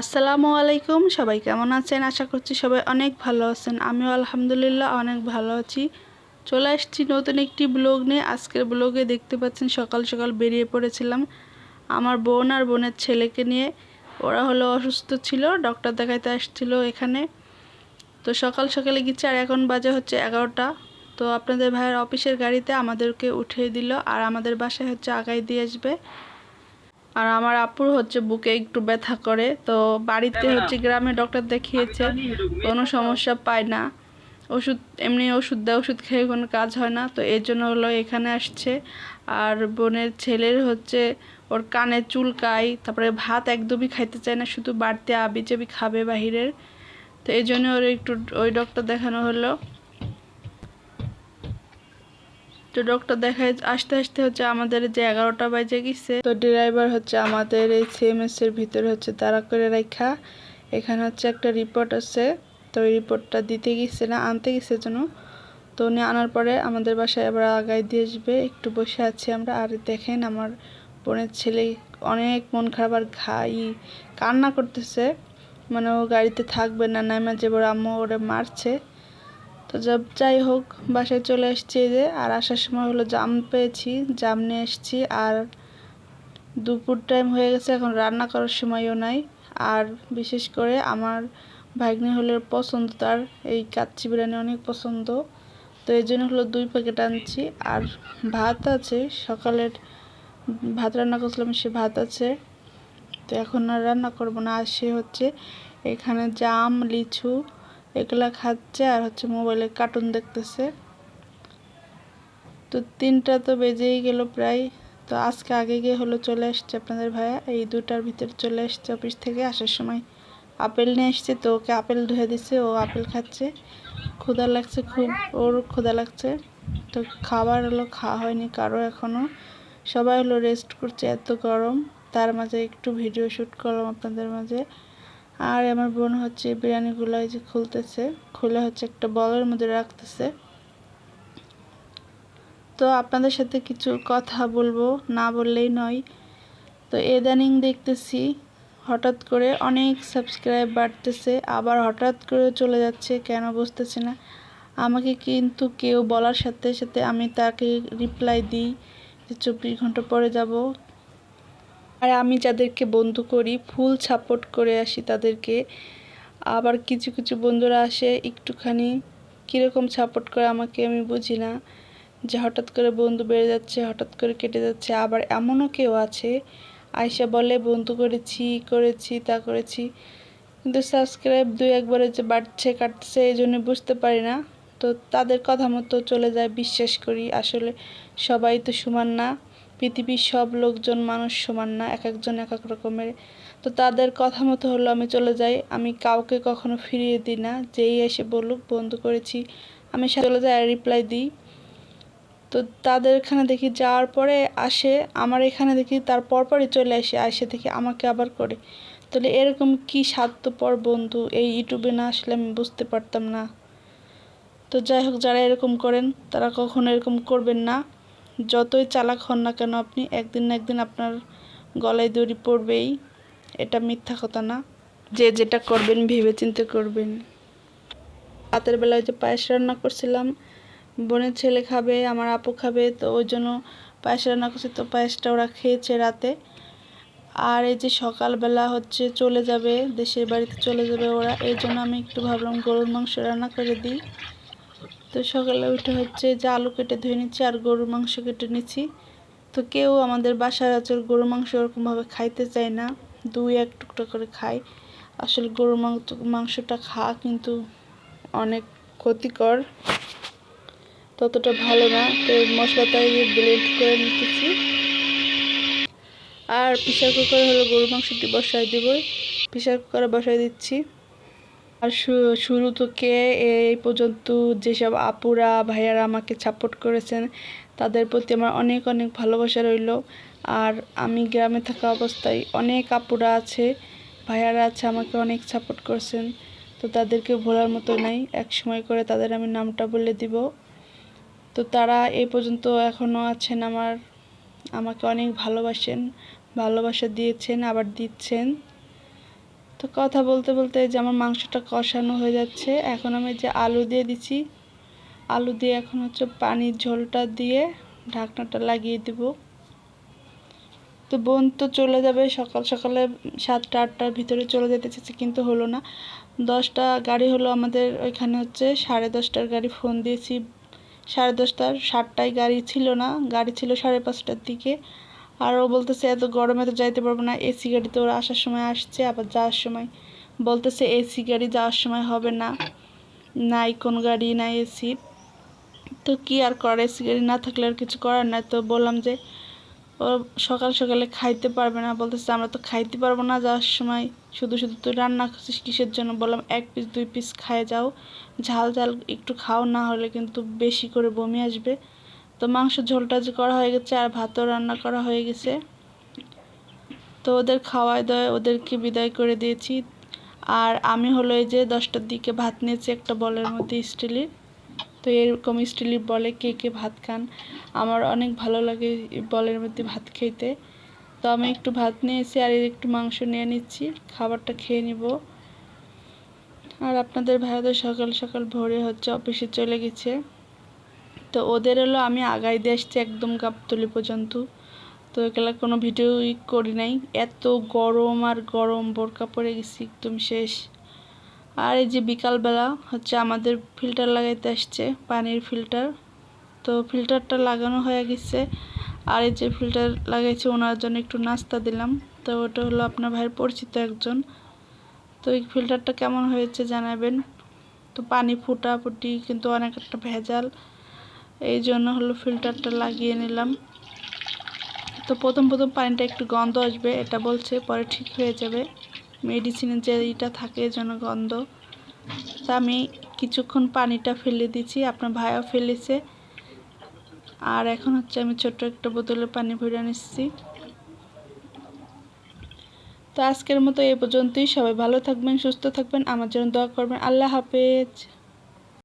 আসসালামু আলাইকুম, সবাই কেমন আছেন? আশা করছি সবাই অনেক ভালো আছেন। আমিও আলহামদুলিল্লাহ অনেক ভালো আছি। চলে আসছি নতুন একটি ব্লগ নিয়ে। আজকের ব্লগে দেখতে পাচ্ছেন, সকাল সকাল বেরিয়ে পড়েছিলাম আমার বোন আর বোনের ছেলেকে নিয়ে। ওরা হলো অসুস্থ ছিল, ডক্টর দেখাইতে আসছিল এখানে। তো সকাল সকালে গেছে আর এখন বাজে হচ্ছে এগারোটা। তো আপনাদের ভাইয়ের অফিসের গাড়িতে আমাদেরকে উঠিয়ে দিল আর আমাদের বাসায় হচ্ছে আগাই দিয়ে আসবে। আর আমার আপুর হচ্ছে বুকে একটু ব্যথা করে তো বাড়িতে হচ্ছে গ্রামে ডক্টর দেখিয়েছে কোনো সমস্যা পায় না। ওষুধ এমনি ওষুধ দেয় ওষুধ খেয়ে কোনো কাজ হয় না তো এর জন্য হলো এখানে আসছে। আর বোনের ছেলের হচ্ছে ওর কানে চুলকায় তারপরে ভাত একদমই খাইতে চায় না শুধু বাড়তে আবি চাবি খাবে বাহিরের। তো এই জন্য ওর একটু ওই ডক্টর দেখানো হলো। তো ডক্টর দেখায় আসতে আসতে হচ্ছে আমাদের যে এগারোটা বাজে গেছে। তো ড্রাইভার হচ্ছে আমাদের এই সিএমএস এর ভিতরে হচ্ছে তারা করে রাখা এখানে হচ্ছে একটা রিপোর্ট আছে, তো ওই রিপোর্টটা দিতে গেছে না, আনতে গেছে যেন। তো উনি আনার পরে আমাদের বাসায় আবার আগায় দিয়ে আসবে। একটু বসে আছি আমরা, আর দেখেন আমার বোনের ছেলে অনেক মন খারাপ আর ঘাই, কান্না করতেছে। মানে ও গাড়িতে থাকবে না, নাইমা যে বড় আম্মু ওরে মারছে। তো যাই হোক, বাসায় চলে এসেছি যে, আর আসার সময় হলো জাম পেয়েছি, জাম নিয়ে এসেছি আর দুপুর টাইম হয়ে গেছে, এখন রান্না করার সময়ও নাই। আর বিশেষ করে আমার ভাগ্নি হলো পছন্দ, তার এই কাচ্চি বিরিয়ানি অনেক পছন্দ। তো এই জন্য হলো দুই প্যাকেট আনছি, আর ভাত আছে, সকালের ভাত রান্না করছিলাম, সে ভাত আছে। তো এখন আর রান্না করব না, আর সে হচ্ছে এখানে জাম, লিচু এগুলা খাচ্ছে আর হচ্ছে মোবাইলে কার্টুন দেখতেছে। তো তিনটা তো বেজেই গেল প্রায়। তো আজকে আগে গিয়ে হলো চলে আসছে আপনাদের ভাইয়া। এই দুটার ভিতরে চলে আসছে অফিস থেকে আসার সময়। আপেল নিয়ে এসছে তো ওকে আপেল ধুয়ে দিছে, ও আপেল খাচ্ছে। ক্ষুধা লাগছে খুব, ওর ক্ষুধা লাগছে। তো খাবার হলো খাওয়া হয়নি কারও এখনও সবাই হলো রেস্ট করছে এত গরম। তার মাঝে একটু ভিডিও শ্যুট করলাম আপনাদের মাঝে। আর আমার বোন হচ্ছে বিরিয়ানিগুলো এই যে খুলতেছে, খুলে হচ্ছে একটা বলের মধ্যে রাখতেছে। তো আপনাদের সাথে কিছু কথা বলব, না বললেই নয়। তো এদানিং দেখতেছি হঠাৎ করে অনেক সাবস্ক্রাইব বাড়তেছে, আবার হঠাৎ করে চলে যাচ্ছে, কেন বুঝতেছি না। আমাকে কিন্তু কেউ বলার সাথে সাথে আমি তাকে রিপ্লাই দিই যে, চব্বিশ ঘণ্টা পরে যাব। আর আমি যাদেরকে বন্ধু করি, ফুল সাপোর্ট করে আসি তাদেরকে। আবার কিছু কিছু বন্ধুরা আসে, একটুখানি কীরকম সাপোর্ট করে আমাকে আমি বুঝি না। যে হঠাৎ করে বন্ধু বেড়ে যাচ্ছে, হঠাৎ করে কেটে যাচ্ছে। আবার এমনও কেউ আছে আয়সা বলে, বন্ধু করেছি করেছি, তা করেছি। কিন্তু সাবস্ক্রাইব দুই একবারে যে বাড়ছে, কাটছে, এই জন্য বুঝতে পারি না। তো তাদের কথা মতো চলে যায়, বিশ্বাস করি। আসলে সবাই তো সমান না। পৃথিবীর সব লোকজন মানুষ সমান না, এক একজন এক এক রকমের। তো তাদের কথা মতো হলো আমি চলে যাই। আমি কাউকে কখনো ফিরিয়ে দিই না। যেই এসে বলুক, বন্ধু করেছি। আমি চলে যাই রিপ্লাই দিই। তো তাদের এখানে দেখি যাওয়ার পরে আসে, আমার এখানে দেখি তার পরপরই চলে আসে আসে দেখি আমাকে আবার করে। তাহলে এরকম কি স্বার্থপর বন্ধু? এই ইউটিউবে না আসলে আমি বুঝতে পারতাম না। তো যাই হোক, যারা এরকম করেন, তারা কখনো এরকম করবেন না। যতই চালাক হন না কেন, আপনি একদিন না একদিন আপনার গলায় দড়ি পড়বেই। এটা মিথ্যা কথা না। যে যেটা করবেন ভেবে চিন্তে করবেন। রাতের বেলায় যে পায়েস রান্না করছিলাম, বোনের ছেলে খাবে, আমার আপু খাবে, তো ওই জন্য পায়েস রান্না করছে, তো পায়েসটা ওরা খেয়েছে রাতে। আর এই যে সকালবেলা হচ্ছে চলে যাবে, দেশের বাড়িতে চলে যাবে ওরা, এই জন্য আমি একটু ভাবলাম গরুর মাংস রান্না করে দিই। তো সকালে উঠে হচ্ছে যে আলু কেটে ধুয়ে নিচ্ছি আর গরুর মাংস কেটে নিচ্ছি। তো কেউ আমাদের বাসার আচর গরুর মাংস ওরকমভাবে খাইতে চায় না। দুই এক টুকটা করে খায়। আসলে গরুর মাংস মাংসটা খাওয়া কিন্তু অনেক ক্ষতিকর। ততটা ভালো না। তো মশলাটা ব্লেন্ড করে নিতেছি। আর প্রেশার কুকার হলো গরুর মাংসটি বসায় দেব। প্রেশার কুকারে বসায় দিচ্ছি। আর শুরু থেকে এই পর্যন্ত যেসব আপুরা, ভাইয়ারা আমাকে সাপোর্ট করেছেন, তাদের প্রতি আমার অনেক অনেক ভালোবাসা রইল। আর আমি গ্রামে থাকা অবস্থায় অনেক আপুরা আছে, ভাইয়ারা আছে, আমাকে অনেক সাপোর্ট করছেন। তো তাদেরকে ভোলার মতো নাই, এক সময় করে তাদের আমি নামটা বলে দিব। তো তারা এই পর্যন্ত এখনও আছেন আমার, আমাকে অনেক ভালোবাসেন, ভালোবাসা দিয়েছেন, আবার দিচ্ছেন। তো কথা বলতে বলতে যে আমার মাংসটা কষানো হয়ে যাচ্ছে, এখন আমি যে আলু দিয়ে দিচ্ছি আলু দিয়ে এখন হচ্ছে পানির ঝোলটা দিয়ে ঢাকনাটা লাগিয়ে দেব। তো বোন তো চলে যাবে সকাল সকালে সাতটা, আটটার ভিতরে চলে যেতে চাচ্ছে, কিন্তু হলো না। দশটা গাড়ি হলো আমাদের ওইখানে হচ্ছে, সাড়ে দশটার গাড়ি ফোন দিয়েছি। সাড়ে দশটার সাতটায় গাড়ি ছিল না, গাড়ি ছিল সাড়ে পাঁচটার দিকে। আর ও বলতেছে, এত গরমে তো যাইতে পারব না, এসি গাড়িতে ওরা আসার সময় আসছে, আবার যাওয়ার সময়। বলতেছে, এসি গাড়ি যাওয়ার সময় হবে না, নাই কোন গাড়ি, নাই এসি। তো কি আর করে এসি গাড়ি না থাকলে আর কিছু করার নাই। তো বললাম যে, ও সকাল সকালে খাইতে পারবে না। বলতেছে, আমরা তো খাইতে পারব না যাওয়ার সময়, শুধু শুধু তুই রান্না করছিস কিসের জন্য? বললাম, এক পিস দুই পিস খায় যাও, ঝাল ঝাল একটু খাও, না হলে কিন্তু বেশি করে বমি আসবে। তো মাংস ঝোলটা যে করা হয়ে গেছে আর ভাতও রান্না করা হয়ে গেছে। তো ওদের খাওয়াই দাওয়ায় ওদেরকে বিদায় করে দিয়েছি। আর আমি হলো এই যে দশটার দিকে ভাত নিয়েছি একটা বলের মধ্যে স্টিলের। তো এরকম স্টিলের বলে কে কে ভাত খান, আমার অনেক ভালো লাগে বলের মধ্যে ভাত খেতে। তো আমি একটু ভাত নিয়েছি আর একটু মাংস নিয়ে নিচ্ছি, খাবারটা খেয়ে নিব। আর আপনাদের ভাইয়াদের সকাল সকাল ভোরে হচ্ছে অফিসে চলে গেছে। তো ওদের হলো আমি আগাই দিয়ে আসছি একদম গাবতলি পর্যন্ত। তো এগুলো কোনো ভিডিও করি নাই। এত গরম আর গরম, বোরকা পরে গেছি একদম শেষ। আর এই যে বিকালবেলা হচ্ছে আমাদের ফিল্টার লাগাইতে আসছে, পানির ফিল্টার। তো ফিল্টারটা লাগানো হয়ে গেছে। আর এই যে ফিল্টার লাগাইছে, ওনার জন্য একটু নাস্তা দিলাম। তো ওটা হলো আপনার ভাইয়ের পরিচিত একজন। তো এই ফিল্টারটা কেমন হয়েছে জানাবেন। তো পানি ফুটাফুটি, কিন্তু অনেক একটা ভেজাল। এই জন্য হলো ফিল্টারটা লাগিয়ে নিলাম। তো প্রথম প্রথম পানিটা একটু গন্ধ আসবে, এটা বলছে, পরে ঠিক হয়ে যাবে। মেডিসিনের যে ইটা থাকে যেন গন্ধ। তা আমি কিছুক্ষণ পানিটা ফেলে দিচ্ছি আপনার ভাইও ফেলেছে। আর এখন হচ্ছে আমি ছোট্ট একটা বোতলে পানি ভরে নিচ্ছি। তো আজকের মতো এই পর্যন্তই, সবাই ভালো থাকবেন, সুস্থ থাকবেন, আমার জন্য দোয়া করবেন। আল্লাহ হাফেজ।